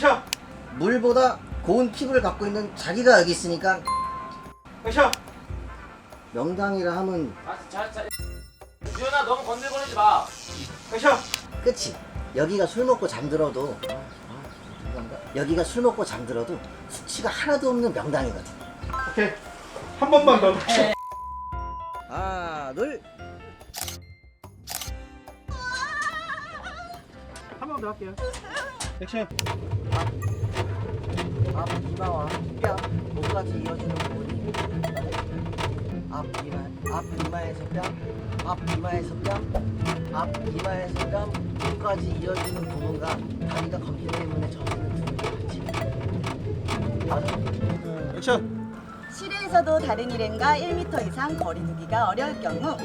액션! 물보다 고운 피부를 갖고 있는 자기가 여기 있으니까 액션! 명당이라 하면 아, 자, 자. 주연아 너무 건들거리지 마. 액션! 끝이. 여기가 술 먹고 잠들어도. 여기가 술 먹고 잠들어도 수치가 하나도 없는 명당이거든. 오케이. 한 번만 더. 하나, 둘. 한번 더 할게요. 액션! 앞 이마와 뼈 목까지 이어주는 부분이 앞 이마 앞 이마에서 뺨 앞 이마에서 뺨 앞 이마에서 뺨 목까지 이어주는 부분과 다리가 걷기 때문에 맞아 액션! 실외에서도 다른 일행과 1m 이상 거리 두기가 어려울 경우